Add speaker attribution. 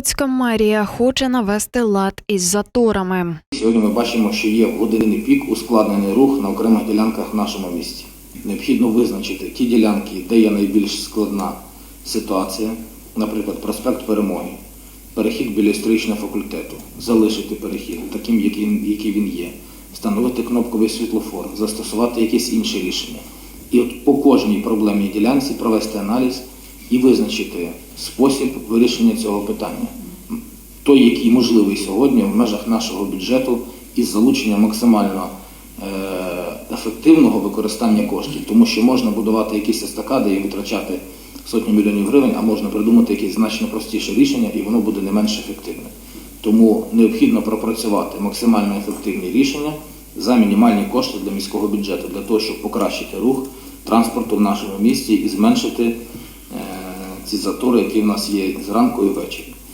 Speaker 1: Луцька мерія хоче навести лад із заторами.
Speaker 2: Сьогодні ми бачимо, що є в годинний пік ускладнений рух на окремих ділянках в нашому місті. Необхідно визначити ті ділянки, де є найбільш складна ситуація, наприклад, проспект Перемоги, перехід біля історичного факультету, залишити перехід таким, який, він є, встановити кнопковий світлофор, застосувати якесь інше рішення. І от по кожній проблемній ділянці провести аналіз і визначити спосіб вирішення цього питання той, який можливий сьогодні в межах нашого бюджету із залученням максимально е, ефективного використання коштів, тому що можна будувати якісь естакади і витрачати сотні мільйонів гривень, а можна придумати якесь значно простіше рішення, і воно буде не менш ефективне. Тому необхідно пропрацювати максимально ефективні рішення за мінімальні кошти для міського бюджету, для того, щоб покращити рух транспорту в нашому місті і зменшити ці затори, які в нас є зранку і ввечері.